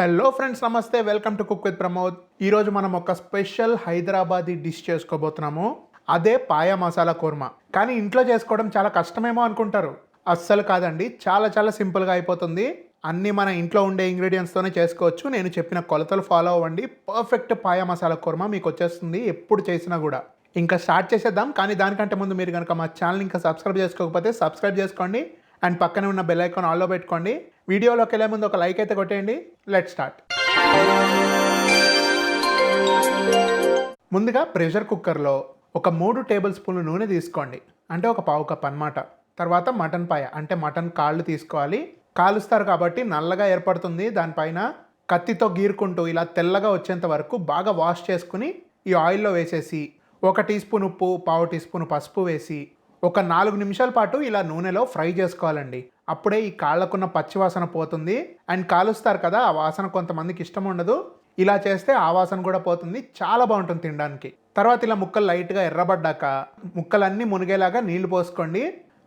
Hello friends నమస్తే welcome to cook with Pramod ఈరోజు మనం ఒక స్పెషల్ హైదరాబాదీ డిష్ చేసుకోబోతున్నాము. అదే పాయ మసాలా కూర్మా. కానీ ఇంట్లో చేసుకోవడం చాలా కష్టమేమో అనుకుంటారు. అస్సలు కాదండి. చాలా చాలా సింపుల్గా అయిపోతుంది. అన్నీ మన ఇంట్లో ఉండే ఇంగ్రీడియంట్స్తోనే చేసుకోవచ్చు. నేను చెప్పిన కొలతలు ఫాలో అవ్వండి. పర్ఫెక్ట్ పాయ మసాలా కూర్మా మీకు వచ్చేస్తుంది ఎప్పుడు చేసినా కూడా. ఇంకా స్టార్ట్ చేసేద్దాం. కానీ దానికంటే ముందు మీరు కనుక మా ఛానల్ ఇంకా సబ్స్క్రైబ్ చేసుకోకపోతే సబ్స్క్రైబ్ చేసుకోండి. అండ్ పక్కనే ఉన్న బెల్ ఐకాన్ ఆల్లో పెట్టుకోండి. వీడియోలోకి వెళ్ళే ముందు ఒక లైక్ అయితే కొట్టేయండి. లెట్ స్టార్ట్ ముందుగా ప్రెషర్ కుక్కర్లో ఒక మూడు టేబుల్ స్పూన్లు నూనె తీసుకోండి. అంటే ఒక పావు కప్ అన్నమాట. తర్వాత మటన్ పాయ అంటే మటన్ కాళ్ళు తీసుకోవాలి. కాలుస్తారు కాబట్టి నల్లగా ఏర్పడుతుంది. దానిపైన కత్తితో గీరుకుంటూ ఇలా తెల్లగా వచ్చేంత వరకు బాగా వాష్ చేసుకుని ఈ ఆయిల్లో వేసేసి ఒక టీ స్పూన్ ఉప్పు పావు టీ స్పూన్ పసుపు వేసి ఒక నాలుగు నిమిషాల పాటు ఇలా నూనెలో ఫ్రై చేసుకోవాలండి. అప్పుడే ఈ కాళ్ళకున్న పచ్చివాసన పోతుంది. అండ్ కాలుస్తారు కదా ఆ వాసన కొంతమందికి ఇష్టం ఉండదు. ఇలా చేస్తే ఆ వాసన కూడా పోతుంది. చాలా బాగుంటుంది తినడానికి. తర్వాత ఇలా ముక్కలు లైట్గా ఎర్రబడ్డాక ముక్కలన్నీ మునిగేలాగా నీళ్ళు పోసుకోండి.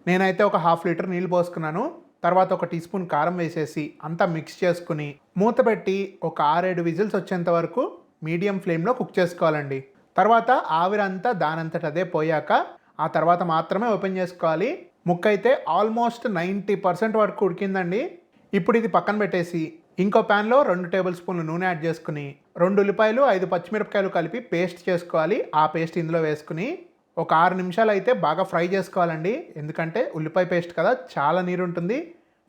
నేనైతే ఒక హాఫ్ లీటర్ నీళ్ళు పోసుకున్నాను. తర్వాత ఒక టీ స్పూన్ కారం వేసేసి అంతా మిక్స్ చేసుకుని మూత పెట్టి ఒక ఆరేడు విజిల్స్ వచ్చేంత వరకు మీడియం ఫ్లేమ్లో కుక్ చేసుకోవాలండి. తర్వాత ఆవిరంతా దానంతట అదే పోయాక ఆ తర్వాత మాత్రమే ఓపెన్ చేసుకోవాలి. ముక్క అయితే ఆల్మోస్ట్ నైంటీ పర్సెంట్ వరకు ఉడికిందండి. ఇప్పుడు ఇది పక్కన పెట్టేసి ఇంకో ప్యాన్లో రెండు టేబుల్ స్పూన్లు నూనె యాడ్ చేసుకుని రెండు ఉల్లిపాయలు ఐదు పచ్చిమిరపకాయలు కలిపి పేస్ట్ చేసుకోవాలి. ఆ పేస్ట్ ఇందులో వేసుకుని ఒక ఆరు నిమిషాలు అయితే బాగా ఫ్రై చేసుకోవాలండి. ఎందుకంటే ఉల్లిపాయ పేస్ట్ కదా చాలా నీరు ఉంటుంది.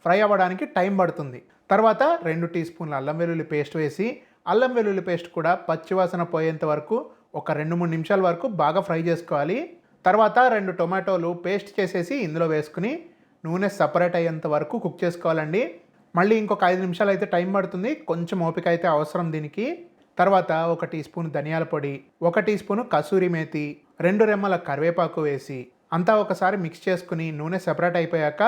ఫ్రై అవ్వడానికి టైం పడుతుంది. తర్వాత రెండు టీ స్పూన్ల అల్లం వెల్లుల్లి పేస్ట్ వేసి అల్లం వెల్లుల్లి పేస్ట్ కూడా పచ్చివాసన పోయేంత వరకు ఒక రెండు మూడు నిమిషాల వరకు బాగా ఫ్రై చేసుకోవాలి. తర్వాత రెండు టొమాటోలు పేస్ట్ చేసేసి ఇందులో వేసుకుని నూనె సపరేట్ అయ్యేంత వరకు కుక్ చేసుకోవాలండి. మళ్ళీ ఇంకొక ఐదు నిమిషాలు అయితే టైం పడుతుంది. కొంచెం ఓపిక అయితే అవసరం దీనికి. తర్వాత ఒక టీ స్పూన్ ధనియాల పొడి ఒక టీ స్పూన్ కసూరి మేతి రెండు రెమ్మల కరివేపాకు వేసి అంతా ఒకసారి మిక్స్ చేసుకుని నూనె సెపరేట్ అయిపోయాక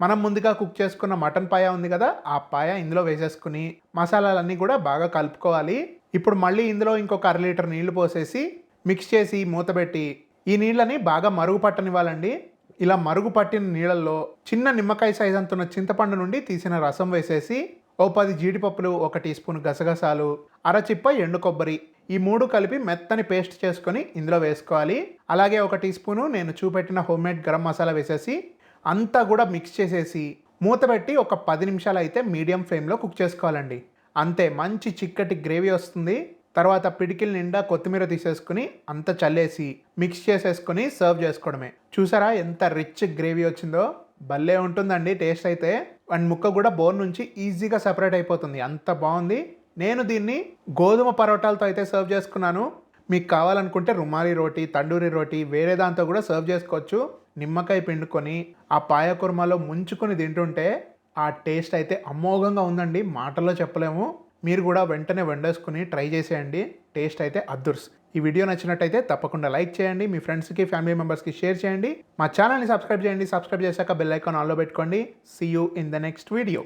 మనం ముందుగా కుక్ చేసుకున్న మటన్ పాయ ఉంది కదా ఆ పాయ ఇందులో వేసేసుకుని మసాలాలన్నీ కూడా బాగా కలుపుకోవాలి. ఇప్పుడు మళ్ళీ ఇందులో ఇంకొక అర లీటర్ నీళ్ళు పోసేసి మిక్స్ చేసి మూతబెట్టి ఈ నీళ్ళని బాగా మరుగుపట్టనివ్వాలండి. ఇలా మరుగు పట్టిన నీళ్ళల్లో చిన్న నిమ్మకాయ సైజ్ అంతున్న చింతపండు నుండి తీసిన రసం వేసేసి ఓ పది జీడిపప్పులు ఒక టీ స్పూన్ గసగసాలు అరచిప్ప ఎండు కొబ్బరి ఈ మూడు కలిపి మెత్తని పేస్ట్ చేసుకొని ఇందులో వేసుకోవాలి. అలాగే ఒక టీ స్పూను నేను చూపెట్టిన హోమ్ మేడ్ గరం మసాలా వేసేసి అంతా కూడా మిక్స్ చేసేసి మూత పెట్టి ఒక పది నిమిషాలు అయితే మీడియం ఫ్లేమ్లో కుక్ చేసుకోవాలండి. అంతే మంచి చిక్కటి గ్రేవీ వస్తుంది. తర్వాత పిడికిల నిండా కొత్తిమీర తీసేసుకుని అంత చల్లేసి మిక్స్ చేసేసుకుని సర్వ్ చేసుకోవడమే. చూసారా ఎంత రిచ్ గ్రేవీ వచ్చిందో? భలే ఉంటుందండి టేస్ట్ అయితే. అండ్ ముక్క కూడా బోన్ నుంచి ఈజీగా సపరేట్ అయిపోతుంది. అంత బాగుంది. నేను దీన్ని గోధుమ పరోటాలతో అయితే సర్వ్ చేసుకున్నాను. మీకు కావాలనుకుంటే రుమాలి రోటీ తండూరి రోటీ వేరే దాంతో కూడా సర్వ్ చేసుకోవచ్చు. నిమ్మకాయ పిండుకొని ఆ పాయ కుర్మాలో ముంచుకొని తింటుంటే ఆ టేస్ట్ అయితే అమోఘంగా ఉందండి. మాటల్లో చెప్పలేము. మీరు కూడా వెంటనే వండేసుకుని ట్రై చేసేయండి. టేస్ట్ అయితే అద్దుర్స్. ఈ వీడియో నచ్చినట్టయితే తప్పకుండా లైక్ చేయండి మీ ఫ్రెండ్స్కి ఫ్యామిలీ మెంబర్స్కి షేర్ చేయండి. మా ఛానల్ని సబ్స్క్రైబ్ చేయండి. సబ్స్క్రైబ్ చేశాక బెల్ ఐకాన్ ఆన్లో పెట్టుకోండి. See you in the next video